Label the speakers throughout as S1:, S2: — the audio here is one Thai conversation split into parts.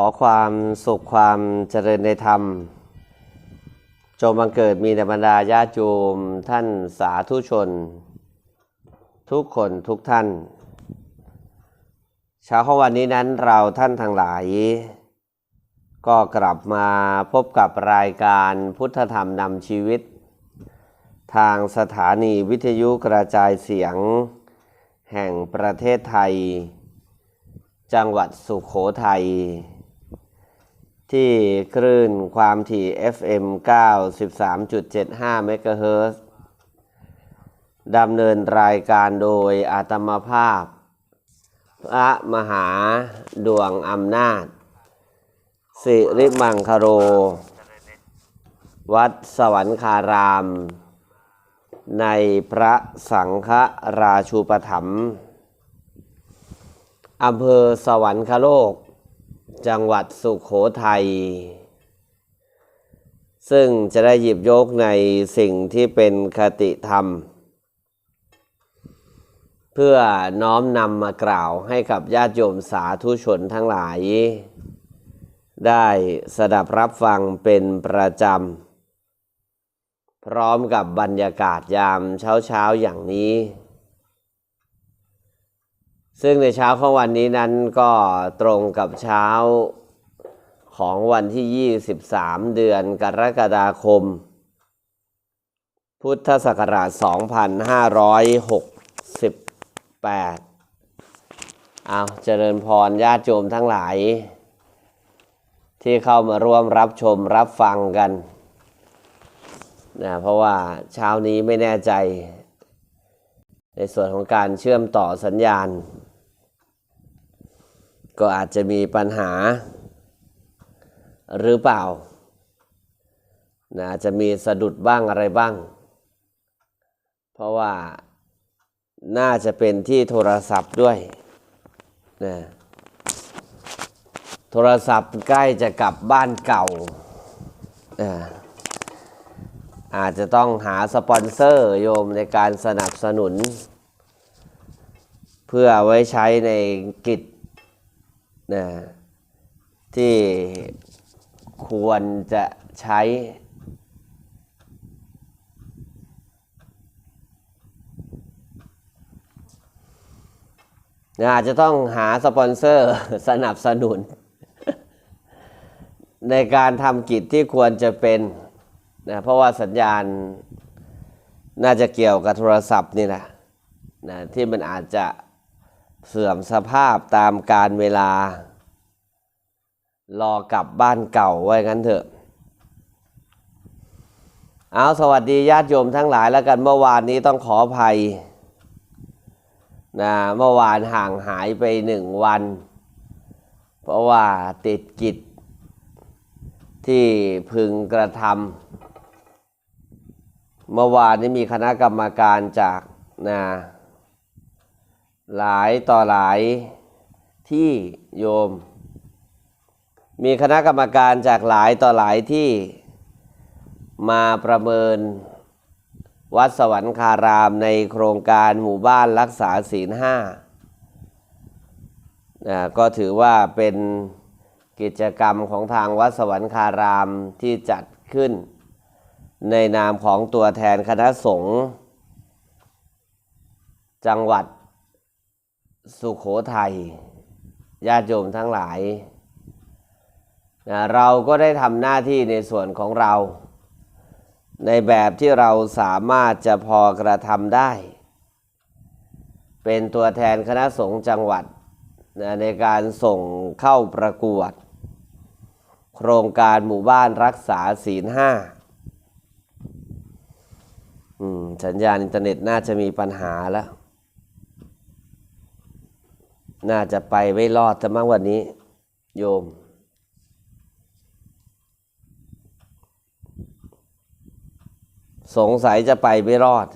S1: อความสุขความเจริญในธรรม จงบังเกิดมีในบรรดาญาติโยมท่านสาธุชน ทุกคนทุกท่านเช้าของวันนี้นั้นเราท่านทั้งหลาย ก็กลับมาพบกับรายการพุทธธรรมนำชีวิต ทางสถานีวิทยุกระจายเสียง แห่งประเทศไทย จังหวัดสุขโขทัย ที่คลื่นความถี่ FM 93.75เมกะเฮิรตซ์ดำเนินรายการโดยอาตมาภาพ พระมหาดวงอำนาจ สิริมังคโร วัดสวรรคาราม ในพระสังฆราชูปถัมภ์อำเภอสวรรคโลก จังหวัดสุขโขทัย ซึ่งจะได้หยิบยกในสิ่งที่เป็นคติธรรม เพื่อน้อมนำมากล่าวให้กับญาติโยมสาธุชนทั้งหลาย ได้สดับรับฟังเป็นประจำ พร้อมกับบรรยากาศยามเช้าๆอย่างนี้ ซึ่งในเช้าของวันนี้นั้นก็ตรงกับเช้าของวันที่ 23 เดือนกรกฎาคม พุทธศักราช 2568 เอาเจริญพรญาติโยมทั้งหลาย ที่เข้ามาร่วมรับชมรับฟังกันนะเพราะว่าเช้านี้ไม่แน่ใจ ในส่วนของการเชื่อมต่อสัญญาณ ก็อาจจะมีปัญหาหรือเปล่านะอาจจะมีสะดุดบ้างอะไรบ้าง เพราะว่าน่าจะเป็นที่โทรศัพท์ด้วยนะโทรศัพท์ใกล้จะกลับบ้านเก่านะอาจจะต้องหาสปอนเซอร์โยมในการสนับสนุน เพื่อไว้ใช้ในกิจ นะที่ควรจะใช้ อาจจะต้องหาสปอนเซอร์สนับสนุน ในการทำกิจที่ควรจะเป็นนะเพราะว่าสัญญาณน่าจะเกี่ยวกับโทรศัพท์นี่แหละนะที่มันอาจจะ เสื่อมสภาพตามการเวลา รอกลับบ้านเก่าไว้งั้นเถอะ เอาสวัสดีญาติโยมทั้งหลายแล้วกันเมื่อวานนี้ต้องขออภัยนะเมื่อวานห่างหายไปหนึ่งวัน เพราะว่าติดกิจที่พึงกระทำเมื่อวานนี้มีคณะกรรมการจากนะ หลายต่อหลายที่โยม มีคณะกรรมการจากหลายต่อหลายที่มาประเมินวัดสวรรคารามในโครงการหมู่บ้านรักษาศีลห้านะก็ถือว่าเป็นกิจกรรมของทางวัดสวรรคารามที่จัดขึ้น ในนามของตัวแทนคณะสงฆ์จังหวัด สุขโขทัยญาติโยมทั้งหลายนะเราก็ได้ทำหน้าที่ในส่วนของเรา ในแบบที่เราสามารถจะพอกระทำได้ เป็นตัวแทนคณะสงฆ์จังหวัดนะในการส่งเข้าประกวด โครงการหมู่บ้านรักษาศีลห้าสัญญาณอินเทอร์เน็ตน่าจะมีปัญหาแล้ว น่าจะไปไม่รอดจะมั้งวันนี้ โยม สงสัยจะไปไม่รอด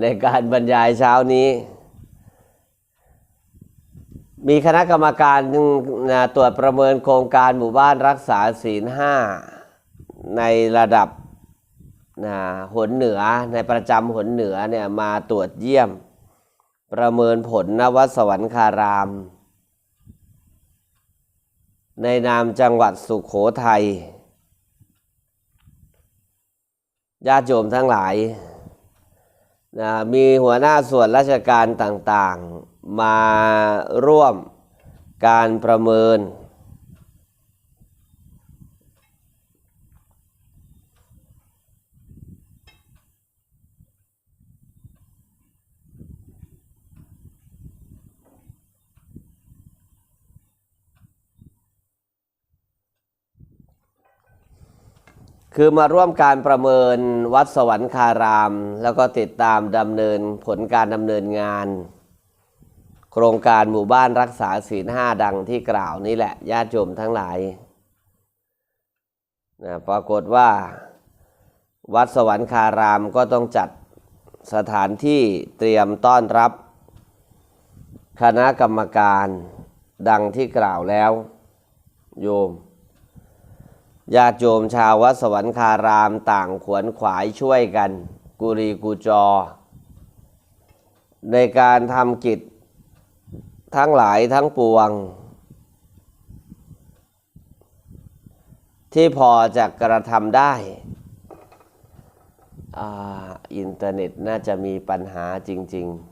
S1: ในการบรรยายเช้านี้ มีคณะกรรมการตรวจประเมินโครงการหมู่บ้านรักษาศีลห้าในระดับนะหนเหนือในประจำหนเหนือเนี่ยมาตรวจเยี่ยม ประเมินผลนวัดสวรรคาราม ในนามจังหวัดสุขโขทัยญาติโยมทั้งหลายนะมีหัวหน้าส่วนราชการต่างๆ มาร่วมการประเมิน คือมาร่วมการประเมินวัดสวรรคาราม แล้วก็ติดตามดำเนินผลการดำเนินงาน โครงการหมู่บ้านรักษาศีลห้าดังที่กล่าวนี่แหละญาติโยมทั้งหลายนะปรากฏว่า วัดสวรรคารามก็ต้องจัดสถานที่เตรียมต้อนรับ คณะกรรมการดังที่กล่าวแล้ว โยม ญาติโยมชาววัดสวรรคารามต่างขวนขวายช่วยกัน กุรีกุจอ ในการทำกิจทั้งหลายทั้งปวง ที่พอจะกระทำได้อ,อินเทอร์เน็ตน่าจะมีปัญหาจริง ๆ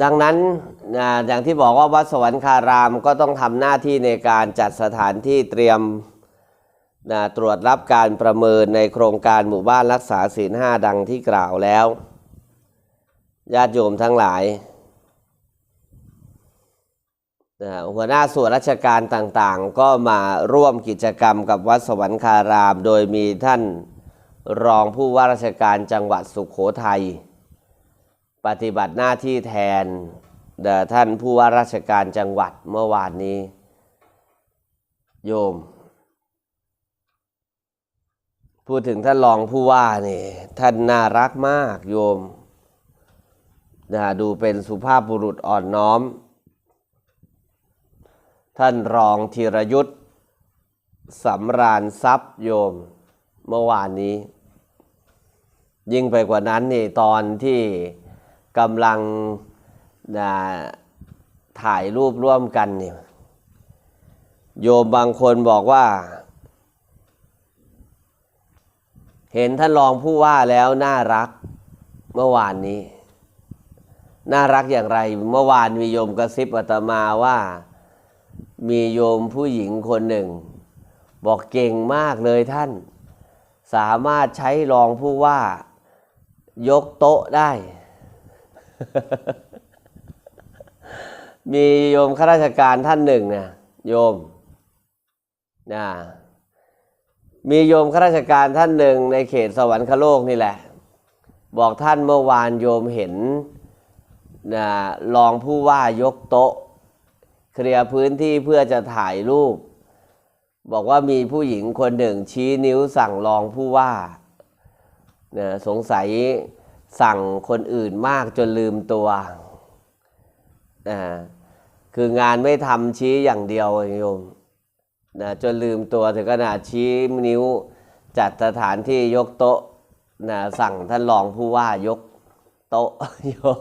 S1: ดังนั้นอย่างที่บอกว่าวัดสวรรคารามก็ต้องทำหน้าที่ในการจัดสถานที่เตรียมตรวจรับการประเมินในโครงการหมู่บ้านรักษาศีลห้าดังที่กล่าวแล้ว ญาติโยมทั้งหลายหัวหน้าส่วนราชการต่างๆ ก็มาร่วมกิจกรรมกับวัดสวรรคาราม โดยมีท่านรองผู้ว่าราชการจังหวัดสุขโขทัย ปฏิบัติหน้าที่แทนเดท่านผู้ว่าราชการจังหวัดเมื่อวานนี้ โยม พูดถึงท่านรองผู้ว่านี่ ท่านน่ารักมากโยมนะดูเป็นสุภาพบุรุษอ่อนน้อม ท่านรองธีรยุทธ์สำราญทรัพย์โยมเมื่อวานนี้ ยิ่งไปกว่านั้นนี่ตอนที่ กำลังนะถ่ายรูปร่วมกันเนี่ยโยมบางคนบอกว่า เห็นท่านรองผู้ว่าแล้วน่ารักเมื่อวานนี้ น่ารักอย่างไร เมื่อวานมีโยมกระซิบอาตมาว่า มีโยมผู้หญิงคนหนึ่ง บอกเก่งมากเลยท่าน สามารถใช้รองผู้ว่า ยกโต๊ะได้ มีโยมข้าราชการท่านหนึ่งนะโยมนะมีโยมข้าราชการท่านหนึ่งในเขตสวรรคโลกนี่แหละ บอกท่านเมื่อวานโยมเห็นนะรองผู้ว่ายกโต๊ะ เคลียร์พื้นที่เพื่อจะถ่ายรูป บอกว่ามีผู้หญิงคนหนึ่งชี้นิ้วสั่งรองผู้ว่านะสงสัย สั่งคนอื่นมากจนลืมตัวนะคืองานไม่ทำชี้อย่างเดียวโยมนะจนลืมตัวถึงขนาดชี้นิ้วจัดสถานที่ยกโต๊ะนะสั่งท่านรองผู้ว่ายกโต๊ะโยม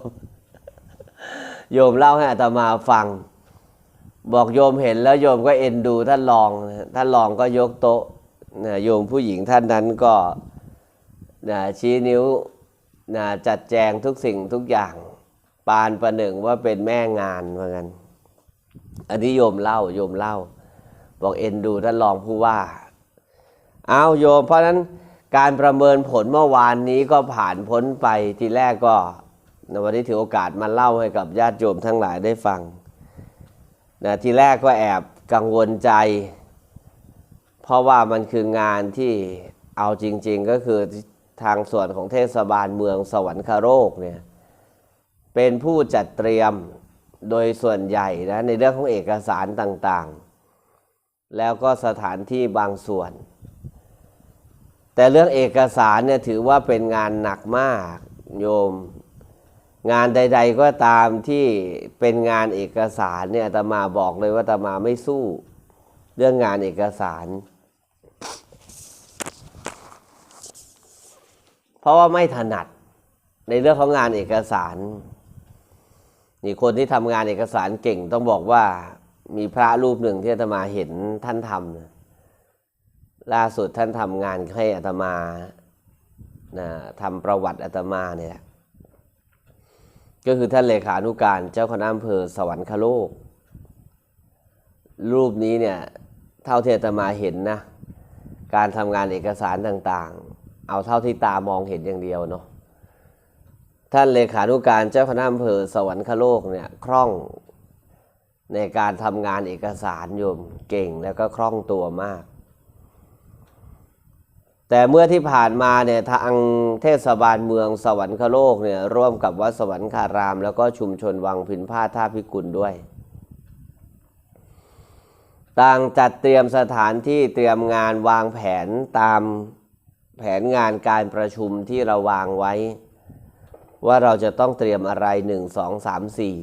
S1: โยมเล่าให้อาตมาฟัง บอกโยมเห็นแล้วโยมก็เอ็นดูท่านรอง ท่านรองก็ยกโต๊ะนะโยมผู้หญิงท่านนั้นก็นะชี้นิ้ว นะจัดแจงทุกสิ่งทุกอย่าง ปานประหนึ่งว่าเป็นแม่งานเหมือนกันอันนี้โยมเล่าโยมเล่า บอกเอ็นดูท่านรองผู้ว่า เอาโยม เพราะนั้นการประเมินผลเมื่อวานนี้ก็ผ่านพ้นไปทีแรกก็ในวันนี้ถือโอกาสมาเล่าให้กับญาติโยมทั้งหลายได้ฟังนะทีแรกก็แอบกังวลใจ เพราะว่ามันคืองานที่เอาจริง ๆ ก็คือ ทางส่วนของเทศบาลเมืองสวรรคโลกเนี่ยเป็นผู้จัดเตรียมโดยส่วนใหญ่นะในเรื่องของเอกสารต่างๆ แล้วก็สถานที่บางส่วน แต่เรื่องเอกสารเนี่ยถือว่าเป็นงานหนักมากโยม งานใด ๆก็ตามที่เป็นงานเอกสารเนี่ยตมาบอกเลยว่าตมาไม่สู้ เรื่องงานเอกสาร เพราะว่าไม่ถนัดในเรื่องของงานเอกสาร นี่คนที่ทำงานเอกสารเก่งต้องบอกว่ามีพระรูปหนึ่งที่อาตมาเห็นท่านทำล่าสุดท่านทำงานให้อาตมานะทำประวัติอาตมาเนี่ยก็คือท่านเลขานุการเจ้าคณะอำเภอสวรรคโลก รูปนี้เนี่ยเท่าที่อาตมาเห็นนะการทำงานเอกสารต่าง เอาเท่าที่ตามองเห็นอย่างเดียวเนาะท่านเลขานุการเจ้าคณะอำเภอสวรรคโลกเนี่ยคล่องในการทำงานเอกสารโยมเก่งแล้วก็คล่องตัวมาก แต่เมื่อที่ผ่านมาเนี่ยทางเทศบาลเมืองสวรรคโลกเนี่ยร่วมกับวัดสวรรคาราม แล้วก็ชุมชนวังพินพาท่าพิกุลด้วย ต่างจัดเตรียมสถานที่เตรียมงานวางแผนตาม แผนงานการประชุมที่เราวางไว้ ว่าเราจะต้องเตรียมอะไรหนึ่งสองสามสี่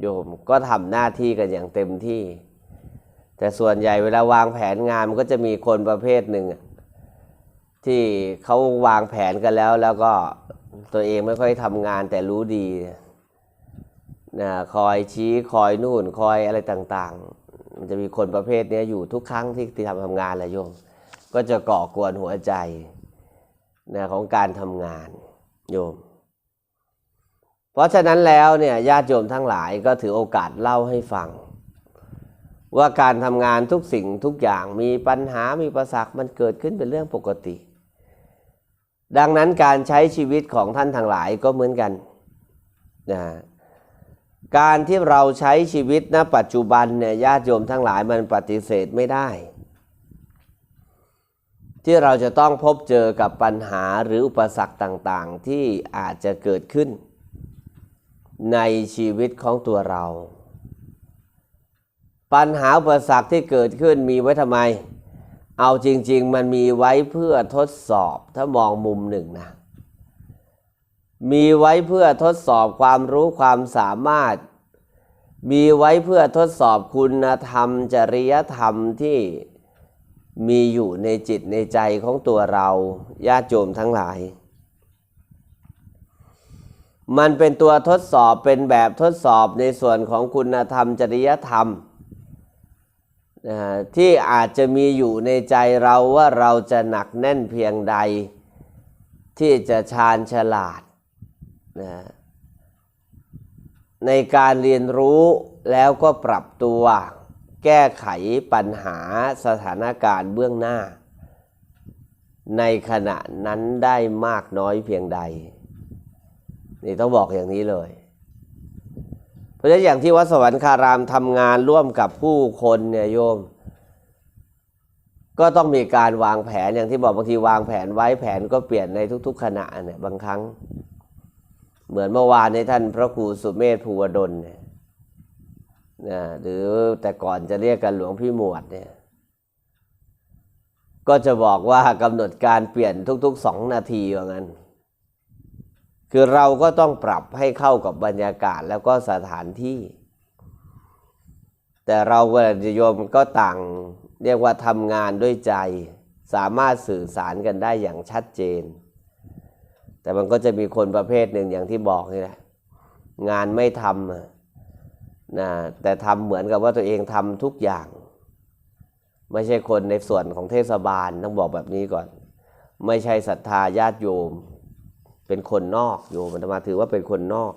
S1: โยมก็ทำหน้าที่กันอย่างเต็มที่ แต่ส่วนใหญ่เวลาวางแผนงานมันก็จะมีคนประเภทหนึ่ง ที่เขาวางแผนกันแล้วแล้วก็ตัวเองไม่ค่อยทำงานแต่รู้ดีนะคอยชี้คอยนู่นคอยอะไรต่างๆ มันจะมีคนประเภทนี้อยู่ทุกครั้งที่ที่ทำทำงานแหละโยม ก็จะก่อกวนหัวใจนะของการทำงานโยม เพราะฉะนั้นแล้วเนี่ยญาติโยมทั้งหลายก็ถือโอกาสเล่าให้ฟัง ว่าการทำงานทุกสิ่งทุกอย่างมีปัญหามีประสักมันเกิดขึ้นเป็นเรื่องปกติ ดังนั้นการใช้ชีวิตของท่านทั้งหลายก็เหมือนกันนะการที่เราใช้ชีวิตณปัจจุบันเนี่ยญาติโยมทั้งหลายมันปฏิเสธไม่ได้ ที่เราจะต้องพบเจอกับปัญหาหรืออุปสรรคต่างๆ ที่อาจจะเกิดขึ้น ในชีวิตของตัวเรา ปัญหาอุปสรรคที่เกิดขึ้นมีไว้ทำไม เอาจริง ๆ มันมีไว้เพื่อทดสอบถ้ามองมุมหนึ่งนะมีไว้เพื่อทดสอบความรู้ความสามารถ มีไว้เพื่อทดสอบคุณธรรม จริยธรรมที่ มีอยู่ในจิตในใจของตัวเราญาติโยมทั้งหลาย มันเป็นตัวทดสอบเป็นแบบทดสอบในส่วนของคุณธรรมจริยธรรมนะที่อาจจะมีอยู่ในใจเราว่าเราจะหนักแน่นเพียงใด ที่จะชาญฉลาดนะในการเรียนรู้แล้วก็ปรับตัว แก้ไขปัญหาสถานการณ์เบื้องหน้า ในขณะนั้นได้มากน้อยเพียงใด นี่ต้องบอกอย่างนี้เลย เพราะฉะนั้นอย่างที่วัดสวรรคารามทำงานร่วมกับผู้คนเนี่ยโยม ก็ต้องมีการวางแผนอย่างที่บอกบางทีวางแผนไว้แผนก็เปลี่ยนในทุก ๆ ขณะเนี่ยบางครั้ง เหมือนเมื่อวานในท่านพระครูสุเมธภูวดลเนี่ย นะหรือแต่ก่อนจะเรียกกันหลวงพี่หมวดเนี่ย ก็จะบอกว่ากำหนดการเปลี่ยนทุกๆสองนาทีว่างั้น คือเราก็ต้องปรับให้เข้ากับบรรยากาศแล้วก็สถานที่ แต่เราก็โยมก็ต่างเรียกว่าทำงานด้วยใจ สามารถสื่อสารกันได้อย่างชัดเจน แต่มันก็จะมีคนประเภทหนึ่งอย่างที่บอกนี่แหละงานไม่ทำ นะแต่ทำเหมือนกับว่าตัวเองทำทุกอย่าง ไม่ใช่คนในส่วนของเทศบาลต้องบอกแบบนี้ก่อน ไม่ใช่ศรัทธาญาติโยม เป็นคนนอกโยมมันมาถือว่าเป็นคนนอก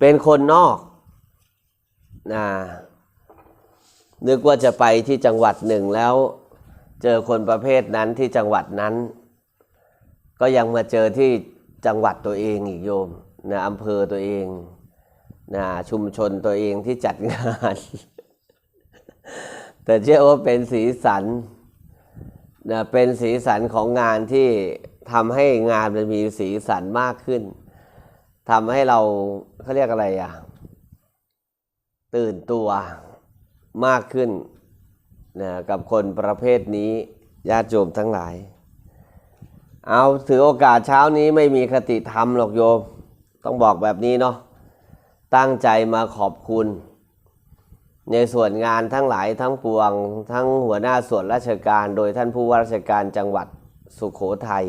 S1: เป็นคนนอกนะนึกว่าจะไปที่จังหวัดหนึ่งแล้ว เจอคนประเภทนั้นที่จังหวัดนั้น ก็ยังมาเจอที่จังหวัดตัวเองอีกโยมนะอำเภอตัวเองนะชุมชนตัวเองที่จัดงาน แต่เชื่อว่าเป็นสีสันนะเป็นสีสันของงานที่ทำให้งานมันมีสีสันมากขึ้นทำให้เราเขาเรียกอะไรอะ ตื่นตัวมากขึ้น นะกับคนประเภทนี้ญาติโยมทั้งหลาย เอาถือโอกาสเช้านี้ไม่มีคติธรรมหรอกโยม ต้องบอกแบบนี้เนาะตั้งใจมาขอบคุณ ในส่วนงานทั้งหลายทั้งปวง ทั้งหัวหน้าส่วนราชการ โดยท่านผู้ว่าราชการจังหวัดสุขโขทัย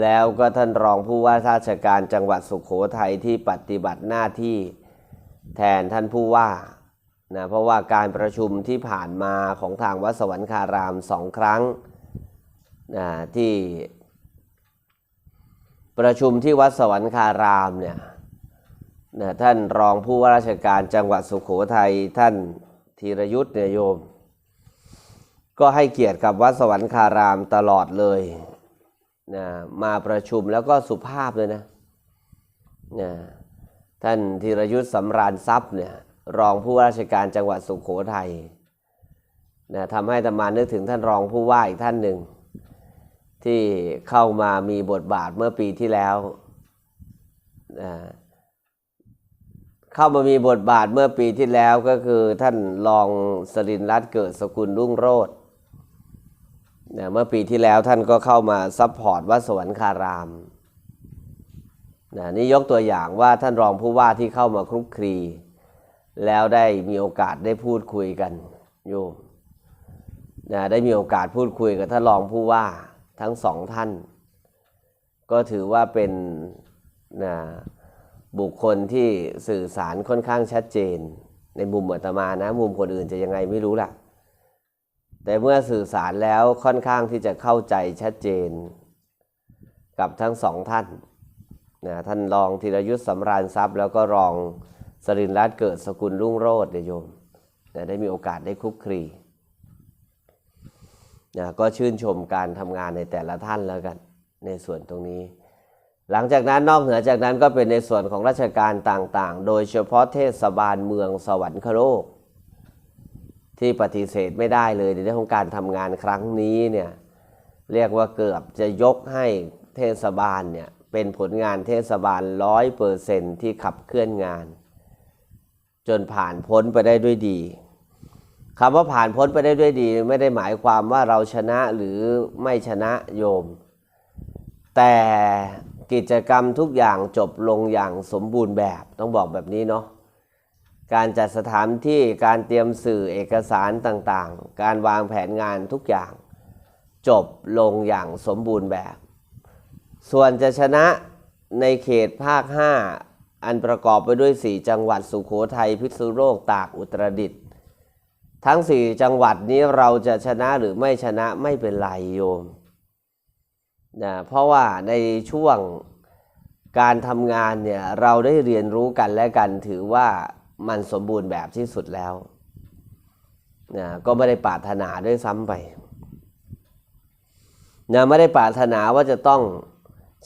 S1: แล้วก็ท่านรองผู้ว่าราชการจังหวัดสุขโขทัยที่ปฏิบัติหน้าที่แทนท่านผู้ว่า นะเพราะว่าการประชุมที่ผ่านมาของทางวัดสวรรคารามสองครั้งนะที่ประชุมที่วัดสวรรคารามเนี่ยนะท่านรองผู้ว่าราชการจังหวัดสุขโขทัยท่านธีรยุทธ์เนี่ยโยม ก็ให้เกียรติกับวัดสวรรคารามตลอดเลยนะมาประชุมแล้วก็สุภาพเลยนะนะท่านธีรยุทธ์สำราญทรัพย์เนี่ย รองผู้ว่าราชการจังหวัดสุขโขทัยนะทำให้ธรรมานึกถึงท่านรองผู้ว่าอีกท่านหนึ่ง ที่เข้ามามีบทบาทเมื่อปีที่แล้วนะเข้ามามีบทบาทเมื่อปีที่แล้วก็คือท่านรองสรินรัตน์เกิดสกุลรุ่งโรจน์นะเมื่อปีที่แล้วท่านก็เข้ามาซัพพอร์ตวัดสวรรคารามนะนี่ยกตัวอย่างว่าท่านรองผู้ว่าที่เข้ามาคลุกคลี แล้วได้มีโอกาสได้พูดคุยกันโยมนะได้มีโอกาสพูดคุยกับท่านรองผู้ว่าทั้งสองท่าน ก็ถือว่าเป็นนะบุคคลที่สื่อสารค่อนข้างชัดเจน ในมุมอาตมานะมุมคนอื่นจะยังไงไม่รู้ล่ะ แต่เมื่อสื่อสารแล้วค่อนข้างที่จะเข้าใจชัดเจน กับทั้งสองท่านนะท่านรองธีรยุทธ์สำราญทรัพย์ แล้วก็รอง สรินรัตเกิดสกุลรุ่งโรจน์เดยโยมนะได้มีโอกาสได้คุกคลีนะก็ชื่นชมการทำงานในแต่ละท่านแล้วกันในส่วนตรงนี้ หลังจากนั้นนอกเหนือจากนั้นก็เป็นในส่วนของราชการต่างๆ โดยเฉพาะเทศบาลเมืองสวรรคโลก ที่ปฏิเสธไม่ได้เลยในเรื่องของการทำงานครั้งนี้เนี่ยเรียกว่าเกือบจะยกให้เทศบาลเนี่ยเป็นผลงานเทศบาลร้อยเปอร์เซนที่ขับเคลื่อนงาน จนผ่านพ้นไปได้ด้วยดีคำว่าผ่านพ้นไปได้ด้วยดี ไม่ได้หมายความว่าเราชนะหรือไม่ชนะโยม แต่กิจกรรมทุกอย่างจบลงอย่างสมบูรณ์แบบต้องบอกแบบนี้เนาะการจัดสถานที่การเตรียมสื่อเอกสารต่างๆ การวางแผนงานทุกอย่าง จบลงอย่างสมบูรณ์แบบ ส่วนจะชนะในเขตภาค 5 อันประกอบไปด้วย 4 จังหวัดสุขโขทัยพิษณุโลกตากอุตรดิตถ์ทั้ง 4 จังหวัดนี้เราจะชนะหรือไม่ชนะไม่เป็นไรโยมนะเพราะว่าในช่วงการทำงานเนี่ยเราได้เรียนรู้กันและกันถือว่ามันสมบูรณ์แบบที่สุดแล้วนะก็ไม่ได้ปรารถนาด้วยซ้ำไปนะไม่ได้ปรารถนาว่าจะต้อง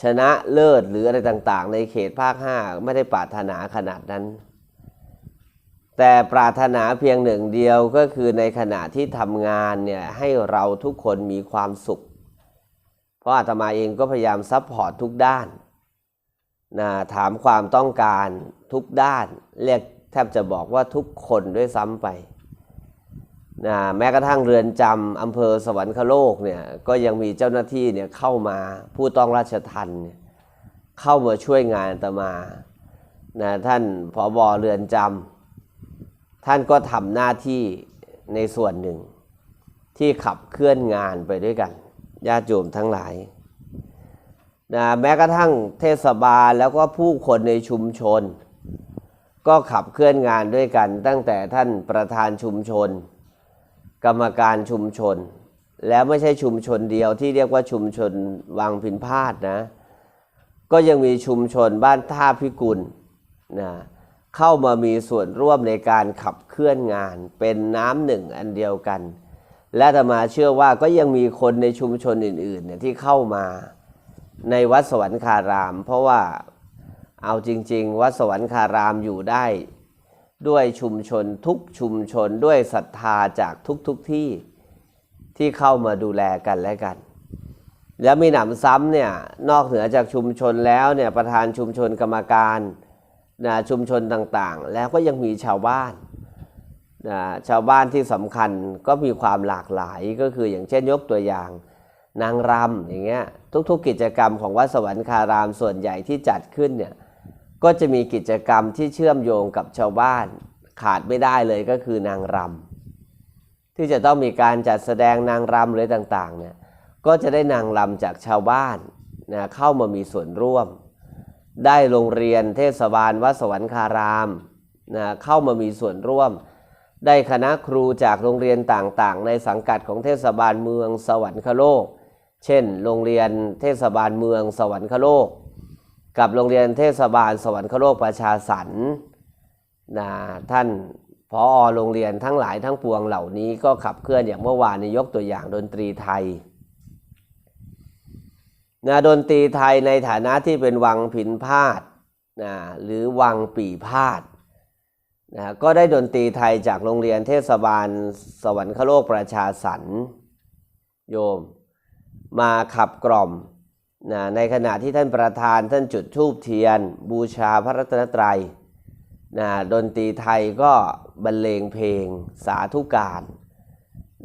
S1: ชนะเลิศหรืออะไรต่างๆ ในเขตภาค5ไม่ได้ปรารถนาขนาดนั้น แต่ปรารถนาเพียงหนึ่งเดียวก็คือในขณะที่ทำงานเนี่ยให้เราทุกคนมีความสุข เพราะอาตมาเองก็พยายามซัพพอร์ตทุกด้านนะถามความต้องการทุกด้าน เรียกแทบจะบอกว่าทุกคนด้วยซ้ำไป นะแม้กระทั่งเรือนจำอำเภอสวรรคโลกเนี่ยก็ยังมีเจ้าหน้าที่เนี่ยเข้ามาผู้ต้องราชทันเข้ามาช่วยงานตมานะท่านผอบอเรือนจำท่านก็ทำหน้าที่ในส่วนหนึ่ง ที่ขับเคลื่อนงานไปด้วยกันญาติโยมทั้งหลายนะแม้กระทั่งเทศบาลแล้วก็ผู้คนในชุมชน ก็ขับเคลื่อนงานด้วยกันตั้งแต่ท่านประธานชุมชน กรรมการชุมชน แล้วไม่ใช่ชุมชนเดียวที่เรียกว่าชุมชนวังพินพาดนะ ก็ยังมีชุมชนบ้านท่าพิกุลนะเข้ามามีส่วนร่วมในการขับเคลื่อนงานเป็นน้ำหนึ่งอันเดียวกัน และธรรมาเชื่อว่าก็ยังมีคนในชุมชนอื่นๆเนี่ยที่เข้ามาในวัดสวรรคาราม เพราะว่าเอาจริง ๆ วัดสวรรคารามอยู่ได้ ด้วยชุมชนทุกชุมชนด้วยศรัทธาจากทุกๆทที่ที่เข้ามาดูแลกันและกัน แล้วมีหนำซ้ำเนี่ยนอกเหนือจากชุมชนแล้วเนี่ยประธานชุมชนกรรมการนะชุมชนต่างๆ แล้วก็ยังมีชาวบ้านนะชาวบ้านที่สำคัญก็มีความหลากหลายก็คืออย่างเช่นยกตัวอย่าง นางรำอย่างเงี้ยทุกๆกิจกรรมของวัดสวรรคารามส่วนใหญ่ที่จัดขึ้นเนี่ย ก็จะมีกิจกรรมที่เชื่อมโยงกับชาวบ้านขาดไม่ได้เลยก็คือนางรำที่จะต้องมีการจัดแสดงนางรำหรือต่างๆเนี่ยก็จะได้นางรำจากชาวบ้านนะเข้ามามีส่วนร่วม ได้โรงเรียนเทศบาลวัดสวรรคารามนะเข้ามามีส่วนร่วม ได้คณะครูจากโรงเรียนต่างๆ ในสังกัดของเทศบาลเมืองสวรรคโลก เช่น โรงเรียนเทศบาลเมืองสวรรคโลก กับโรงเรียนเทศบาลสวรรคโลกประชาสรรค์นะท่านพอโรงเรียนทั้งหลายทั้งปวงเหล่านี้ก็ขับเคลื่อนอย่างเมื่อวานนี้ยกตัวอย่างดนตรีไทยนะดนตรีไทยในฐานะที่เป็นวังผินพาดนะหรือวังปีพาดนะก็ได้ดนตรีไทยจากโรงเรียนเทศบาลสวรรคโลกประชาสรรค์โยม มาขับกล่อม นะในขณะที่ท่านประธานท่านจุดธูปเทียน บูชาพระรัตนตรัยนะดนตรีไทยก็บรรเลงเพลงสาธุการ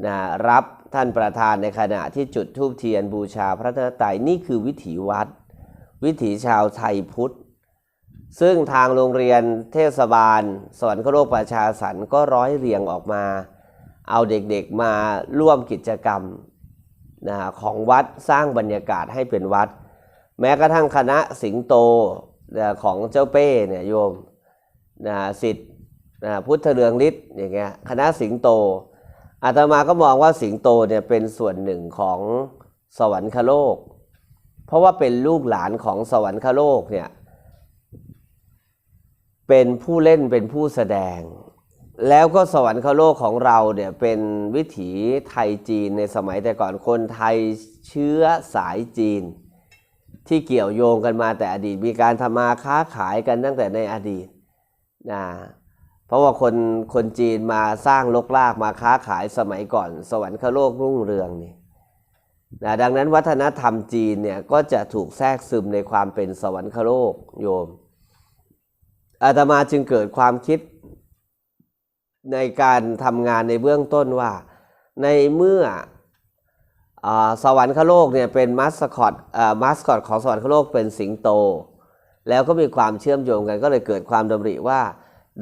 S1: นะรับท่านประธานในขณะที่จุดธูปเทียนบูชาพระรัตนตรัยนี่คือวิถีวัด วิถีชาวไทยพุทธ ซึ่งทางโรงเรียนเทศบาลสวรรคโลกประชาสรรก็ร้อยเรียงออกมา เอาเด็กๆมาร่วมกิจกรรม นะของวัดสร้างบรรยากาศให้เป็นวัด แม้กระทั่งคณะสิงโตนะของเจ้าเป้เนี่ยโยมนะสิทธิ์นะพุทธเรืองฤทธิ์อย่างเงี้ยคณะสิงโตอาตมาก็มองว่าสิงโตเนี่ยเป็นส่วนหนึ่งของสวรรคโลก เพราะว่าเป็นลูกหลานของสวรรคโลกเนี่ยเป็นผู้เล่นเป็นผู้แสดง แล้วก็สวรรคโลกของเราเนี่ยเป็นวิถีไทยจีนในสมัยแต่ก่อนคนไทยเชื้อสายจีน ที่เกี่ยวโยงกันมาแต่อดีตมีการทำมาค้าขายกันตั้งแต่ในอดีตนะเพราะว่าคนคนจีนมาสร้างลกลากมาค้าขายสมัยก่อน สวรรคโลกรุ่งเรืองนี่นะดังนั้นวัฒนธรรมจีนเนี่ยก็จะถูกแทรกซึมในความเป็นสวรรคโลกโยมอาตมาจึงเกิดความคิด ในการทำงานในเบื้องต้นว่า ในเมื่ออสวรรคโลกเนี่ยเป็นมัสคอตมัสคอตของสวรรคโลกเป็นสิงโต แล้วก็มีความเชื่อมโยงกันก็เลยเกิดความดำริว่า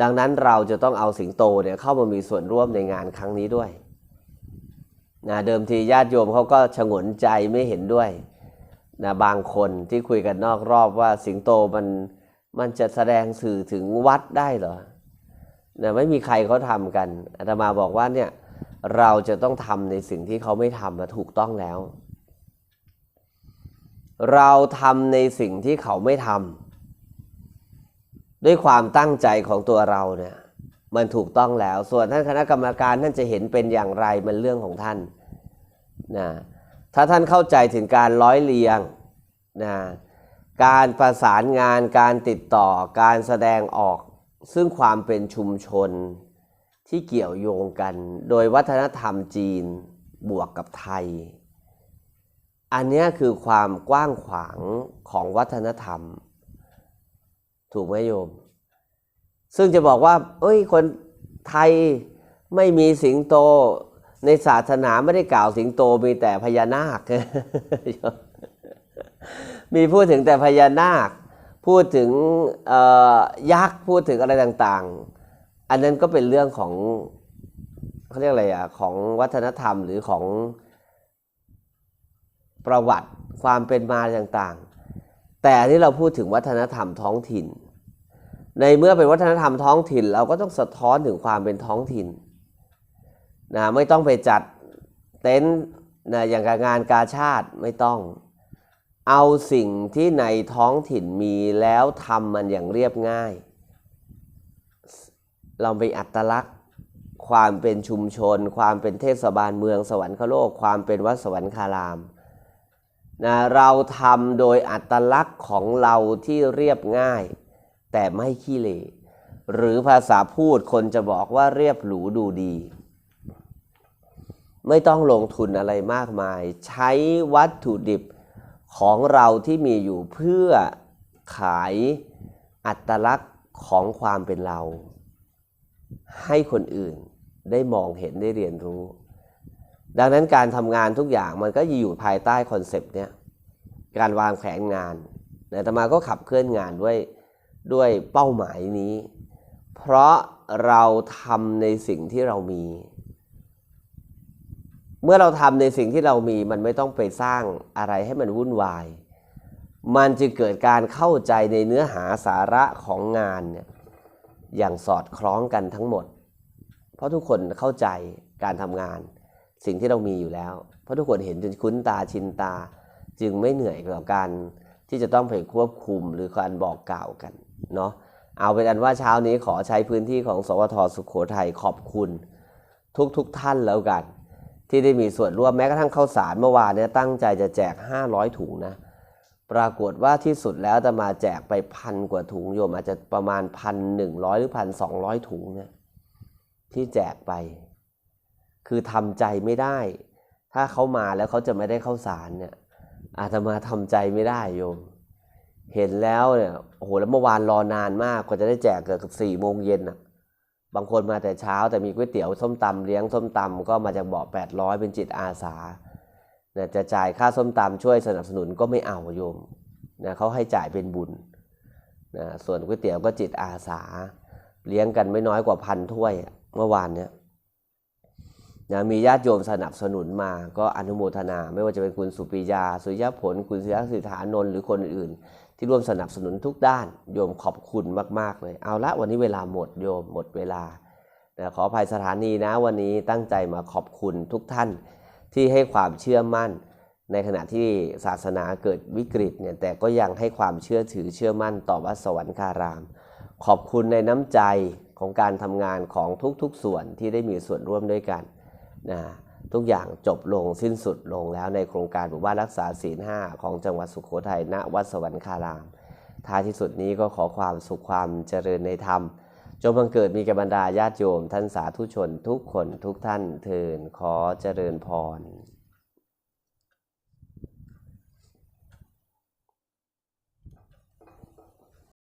S1: ดังนั้นเราจะต้องเอาสิงโตเนี่ยเข้ามามีส่วนร่วมในงานครั้งนี้ด้วยนะเดิมทีญาติโยมเขาก็ฉงนใจไม่เห็นด้วยนะบางคนที่คุยกันนอกรอบว่าสิงโตมันมันจะแสดงสื่อถึงวัดได้เหรอ นะไม่มีใครเขาทำกันอาตมาบอกว่าเนี่ยเราจะต้องทำในสิ่งที่เขาไม่ทำมาถูกต้องแล้ว เราทำในสิ่งที่เขาไม่ทำด้วยความตั้งใจของตัวเราเนี่ยมันถูกต้องแล้ว ส่วนท่านคณะกรรมการท่านจะเห็นเป็นอย่างไรมันเรื่องของท่านนะถ้าท่านเข้าใจถึงการร้อยเรียงนะการประสานงานการติดต่อการแสดงออก ซึ่งความเป็นชุมชนที่เกี่ยวโยงกัน โดยวัฒนธรรมจีนบวกกับไทย อันนี้คือความกว้างขวางของวัฒนธรรม ถูกไหมโยม ซึ่งจะบอกว่า เอ้ยคนไทยไม่มีสิงโตในศาสนาไม่ได้กล่าวสิงโตมีแต่พญานาค มีพูดถึงแต่พญานาค พูดถึงยักษ์พูดถึงอะไรต่างๆ อันนั้นก็เป็นเรื่องของเขาเรียกอะไรอะของวัฒนธรรมหรือของประวัติความเป็นมาต่างๆ แต่ที่เราพูดถึงวัฒนธรรมท้องถิ่น ในเมื่อเป็นวัฒนธรรมท้องถิ่น เราก็ต้องสะท้อนถึงความเป็นท้องถิ่นนะไม่ต้องไปจัดเต็นท์นะอย่างกับงานกาชาติไม่ต้อง เอาสิ่งที่ในท้องถิ่นมีแล้วทำมันอย่างเรียบง่าย เราไปอัตลักษณ์ ความเป็นชุมชน ความเป็นเทศบาลเมืองสวรรคโลก ความเป็นวัดสวรรคารามนะเราทำโดยอัตลักษณ์ของเราที่เรียบง่าย แต่ไม่ขี้เลหรือภาษาพูดคนจะบอกว่าเรียบหรูดูดี ไม่ต้องลงทุนอะไรมากมาย ใช้วัตถุดิบ ของเราที่มีอยู่เพื่อขายอัตลักษณ์ของความเป็นเรา ให้คนอื่นได้มองเห็นได้เรียนรู้ ดังนั้นการทำงานทุกอย่างมันก็อยู่ภายใต้คอนเซปต์เนี้ยการวางแผนงานนะแต่มาก็ขับเคลื่อนงานด้วยด้วยเป้าหมายนี้ เพราะเราทำในสิ่งที่เรามี เมื่อเราทำในสิ่งที่เรามีมันไม่ต้องไปสร้างอะไรให้มันวุ่นวาย มันจะเกิดการเข้าใจในเนื้อหาสาระของงานเนี่ยอย่างสอดคล้องกันทั้งหมด เพราะทุกคนเข้าใจการทำงาน สิ่งที่เรามีอยู่แล้ว เพราะทุกคนเห็นจนคุ้นตาชินตา จึงไม่เหนื่อยกับการที่จะต้องไปควบคุมหรือการบอกกล่าวกันเนาะเอาเป็นอันว่าเช้านี้ขอใช้พื้นที่ของสวทสุขโขทัยขอบคุณ ทุกทุกท่านแล้วกัน ที่ได้มีส่วนร่วมแม้กระทั่งข้าวสารเมื่อวานเนี่ยตั้งใจจะแจก 500 ถุงนะ ปรากฏว่าที่สุดแล้วจะมาแจกไปพันกว่าถุงโยมอาจจะประมาณพันหนึ่งร้อยหรือพันสองร้อยถุงเนี่ยที่แจกไป คือทำใจไม่ได้ ถ้าเขามาแล้วเขาจะไม่ได้ข้าวสารเนี่ยอาตมาทำใจไม่ได้โยม เห็นแล้วเนี่ยโอ้โหแล้วเมื่อวานรอนานมากกว่าจะได้แจกเกือบสี่โมงเย็นอะ บางคนมาแต่เช้าแต่มีก๋วยเตี๋ยวส้มตำเลี้ยงส้มตำก็มาจากเบาะแปดร้อยเป็นจิตอาสาเนี่ยจะจ่ายค่าส้มตำช่วยสนับสนุนก็ไม่เอาโยมนะเขาให้จ่ายเป็นบุญนะส่วนก๋วยเตี๋ยวก็จิตอาสา เลี้ยงกันไม่น้อยกว่าพันถ้วยเมื่อวานเนี่ยนะมีญาติโยมสนับสนุนมาก็อนุโมทนา ไม่ว่าจะเป็นคุณสุปิยา สุริยผล คุณศิริสิทธานนท์หรือคนอื่น ที่ร่วมสนับสนุนทุกด้าน โยมขอบคุณมาก ๆ เลย เอาละวันนี้เวลาหมดโยมหมดเวลานะขออภัยสถานีนะวันนี้ตั้งใจมาขอบคุณทุกท่านที่ให้ความเชื่อมั่น ในขณะที่ศาสนาเกิดวิกฤตเนี่ยแต่ก็ยังให้ความเชื่อถือเชื่อมั่นต่อวัดสวรรคาราม ขอบคุณในน้ำใจของการทำงานของทุกๆส่วนที่ได้มีส่วนร่วมด้วยกันนะ ทุกอย่างจบลงสิ้นสุดลงแล้วในโครงการหมู่บ้านรักษาศีลห้าของจังหวัดสุโขทัยณวัดสวรรคาราม ท้ายที่สุดนี้ก็ขอความสุขความเจริญในธรรม จงบังเกิดมีแก่บรรดาญาติโยม ท่านสาธุชนทุกคนทุกท่านเทินขอเจริญพร